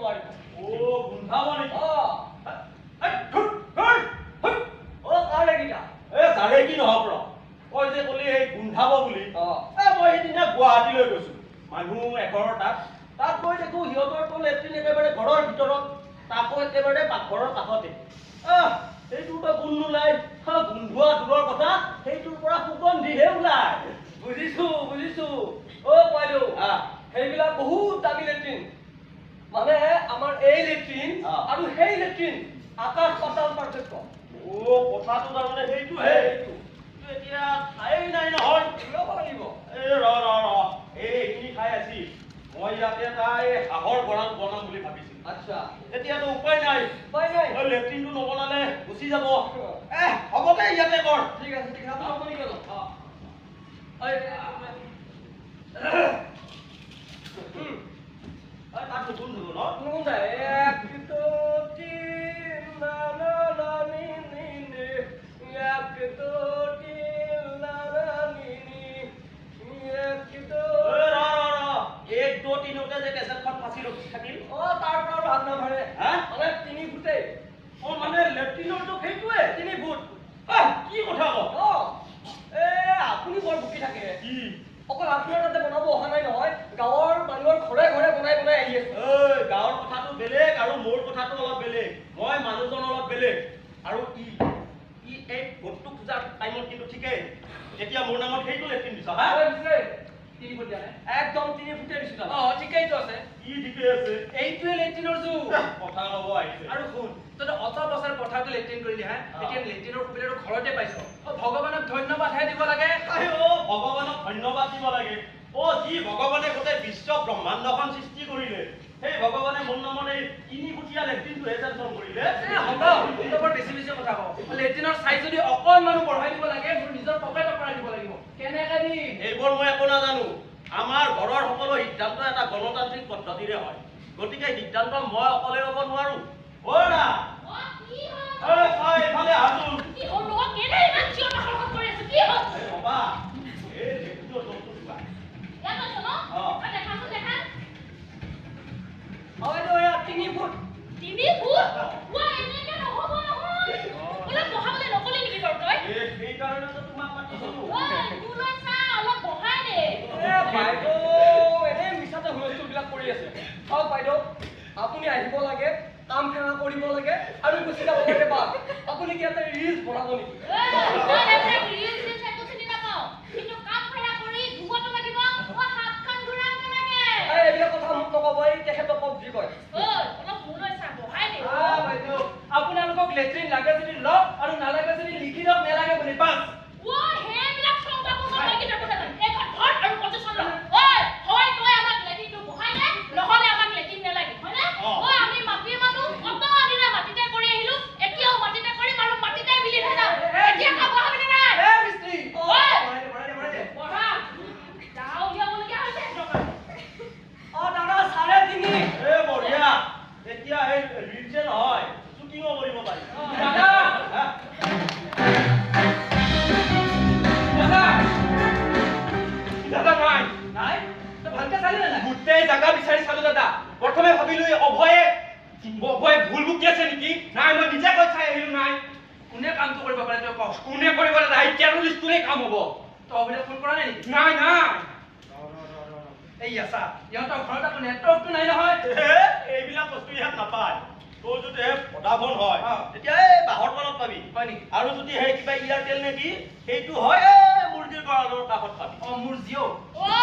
নোৱাৰিব অ গোন্ধাব নেকি অ এই, ধুৰ, ধুৰ, ধুৰ। অ কাৰণে কিটা এ তাৰে কি নহওক ৰ? তই যে ক'লি এই গোন্ধাব বুলি। অ। এ মই সেইদিনা গুৱাহাটীলৈ গৈছো। মানুহ এঘৰৰ তাত। তাত গৈ দেখো সিহঁতৰতো লেট্ৰিন একেবাৰে ঘৰৰ ভিতৰত। তাকো একেবাৰে পাকঘৰৰ কাষতে। গোন্ধ হা, গোন্ধোৱা দূৰৰ কথা। সেইটোৰ পৰা সুগন্ধিহে ওলাই বুজিছো বুজিছো। অ বাইদেউ। আহ। সেইবিলাক বহুত মানে আমাৰ এই লেট্ৰিন আহ। আৰু সেই লেট্ৰিন আকাশ পাতাল পাৰ্থক্য অ কথাটো তাৰমানে সেইটো। কিন্তু এতিয়া ঠাই নাই নহয় ল'ব লাগিব। এ ৰ ৰ ৰ এই এইখিনি ঠাই আছিল মই ইয়াতে এটা এই হাঁহৰ গঁৰাল বনাম বুলি ভাবিছিলো। আচ্ছা। এতিয়াতো উপায় নাই। উপায় নাই। এই লেট্ৰিনটো নবনালে গুচি যাব। এ হ'ব দে ইয়াতে কৰ। ঠিক আছে ঠিক আছে। আপুনি ক'লো অ। এই, দুটি তাত নতুন বেলেগ আৰু মোৰ কথাটো অলপ বেলেগ। মই মানুহজন অলপ বেলেগ। আৰু ই ই এই ভোটটো খোজাৰ টাইমত কিন্তু ঠিকেই। এতিয়া মোৰ নামত সেইটো লেট্ৰিন দিছ হা? হয়, পিছে তিনি ফুট দিয়া নাই? একদম তিনি ফুটে দিছো তাত। অ ঠিকেইতো আছে। কি ঠিকে আছে। এইটোৱে লেট্ৰিনৰ যুগ। কথা ক'ব আহিছে। আৰু শুন তই অত বছৰ পথাৰটো লেট্ৰিন কৰিলি হা? অ। এতিয়া লেট্ৰিনৰ সুবিধাটো ঘৰতে পাইছ। অ ভগৱানক ধন্যবাদহে দিব লাগে। আই অ ভগৱানক ধন্যবাদ দিব লাগে। অ যি ভগৱানে গোটেই বিশ্ব ব্ৰহ্মাণ্ডখন সৃষ্টি কৰিলে সেই ভগৱানে এই তিনি ফুটীয়া লেট্ৰিনটোহে কৰিলে। হ'ব তই বৰ বেছি বেছি কথা কওঁ। লেট্ৰিনৰ চাইজ যদি অকণমানো বঢ়াই দিব লাগে মোৰ নিজৰ পকেটৰ পৰা দিব লাগিব। কেনেকে দিম এইবোৰ মই একো নাজানো। আমাৰ ঘৰৰ সকলো সিদ্ধান্ত এটা গণতান্ত্ৰিক পদ্ধতিৰে হয়। গতিকে সিদ্ধান্ত মই অকলে ল'ব নোৱাৰো। অ দা অ, কি হ'ল? ঐ তই এইফালে আহচোন কি হ'ল লগত কেলে ইমান চিঞৰ বাখৰ কৰি আছে? কি হ'ল? এই বাবা এই লেট্ৰিনৰ দমটো দিবা ইয়াত আছে ন? অ। অ, দেখাচোন, দেখা। অ, বাইদেউ, এয়া তিনি ফুট তিনি ফুট? ৱা, এনেকে নহ'ব নহয়। অলপ বঢ়াবলৈ নকলি নেকি বাৰু তই? এই সেইকাৰণেতো তোমাক মাতিছিলো তোলৈ চা, অলপ বঢ়াই দে। এ, বাইদেউ এনেই মিছাতে হুলস্থুলবিলাক কৰি আছে চাওক বাইদেউ আপুনি আহিব লাগে কাম সেৱা কৰিব লাগে আৰু গুচি যাব লাগে বাছ আপুনি কি ইয়াতে ৰিলচ বনাব নেকি এইবিলাক চিলচ একো চিনি নাপাওঁ। কিন্তু কাম কৰা কৰি ধুবতো লাগিব, মই হাতখন ঘূৰাব লাগে। এই, এইবিলাক কথা মোক নক'ব এই তেখেতক কওক যি কয় ঐ, অলপ মোলৈ চা, বঢ়াই দে। আ, বাইদেউ আপোনালোকক লেট্ৰিন লাগে যদি লওক আৰু নালাগে যদি লিখি দিয়ক নেলাগে বুলি বাছ ঐ, সেইবিলাক চব কাপোৰ মই লাগি থাকো নাজানো। এইখন ধৰ আৰু পজিশ্যন ল। ঐ, হয় তই আমাক লেট্ৰিনটো বঢ়াই দে, নহ'লে আমাক লেট্ৰিন নেলাগে, হয়নে? অ। ঐ, আমি মাটিৰ মানুহ, অত দিনে মাটিতে কৰি আহিলো, এতিয়াও মাটিতে কৰিম আৰু মাটিতে মিলি থাকিম। এতিয়া খাব হ'বনে নাই? এ মিস্ত্ৰী ঐ, বঢ়াই দে, বঢ়াই দে, বঢ়াই দে। বঢ়া। যাওঁ উলিয়াবলগীয়া হৈছে দৰকাৰ। অ দাদা চাৰে তিনি এ বঢ়িয়া। নহয় শ্বুটিঙো কৰিব পাৰি গোটেই জাগা বিচাৰি চালো দাদা। প্ৰথমে ভাবিলো অভয়ে অভয়ে ভুল বুকি আছে নেকি? নাই মই নিজে গৈ চাই আহিলো নাই। কোনে কামটো কৰিব পাৰে তই কওক? কোনে কৰিব দাদা? এতিয়ানো লিষ্টটোৰে কাম হ'ব। তই অভিলে ফোন কৰা নাই নেকি? নাই নাই। এই আছা ইহঁতৰ ঘৰত আকৌ নেটৱৰ্কটো নাই নহয়। এইবিলাক বস্তু ইয়াত নাপায়। তোৰ যদি পদাভন হয়। অ। তেতিয়া এই বাঁহৰ তলত পাবি। হয় নেকি? আৰু যদি সেই কিবা এয়াৰটেল নেকি সেইটো হয় এই মুৰ্গীৰ গঁৰালৰ কাষত পাবি। অ মোৰ জিঅ'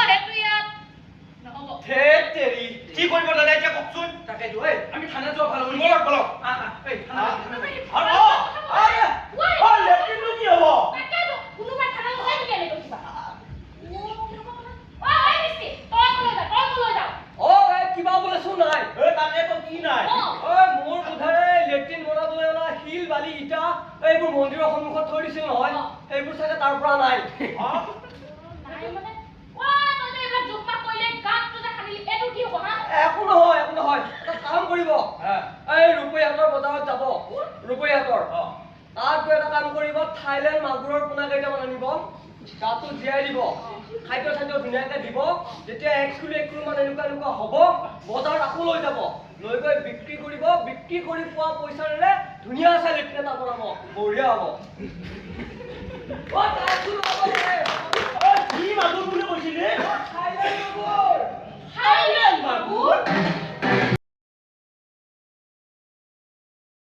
সেইটো ইয়াত নহ'ব। তেৰি। কি কৰিব দাদা এতিয়া কওকচোন? তাকেতো এই আমি থানাত যোৱা ভালো হ'ব বলক বলক। আহ আহ এই থানাত আহ। থানাত যাই। আৰু অ, আৰে, অ, লেট্ৰিনটো কি হ'ব তাকেতো, কোনোবাই থানাত লগাই নেকি এনেকৈ কিবা? ও, ঐ, ঐ, মিস্ত্ৰী, তই কলৈ যা, তই কলৈ যা? অ এই কিবা বোলেচোন নাই এই তাতেতো কি নাই। ঐ মোৰ বোধেৰে লেট্ৰিন বনাবলৈ অনা শিল বালি ইটা এইবোৰ মন্দিৰৰ সন্মুখত থৈ দিছিল নহয়। সেইবোৰ চাগে তাৰ পৰা নাই। মানে? একো নহয় একো নহয়। এটা কাম কৰিব। এই ৰূপৈহাটৰ বজাৰত যাব। ৰূপৈহাটৰ। অ। তাত গৈ এটা কাম কৰিব। থাইলেণ্ড মাগুৰৰ পোনা কেইটামান আনিব। গাটো জীয়াই দিব। খাদ্য চাদ্য ধুনীয়াকে দিব। যেতিয়া এক কিলো এক কিলো মান এনেকুৱা এনেকুৱা হ'ব বজাৰত আকৌ লৈ যাব। কৰিব বিক্ৰী কৰি পোৱা পইচাৰে ধুনীয়া চাই লেট্ৰিন এটা বনাব বঢ়িয়া হ'ব অ, তাৰ চোন অলপ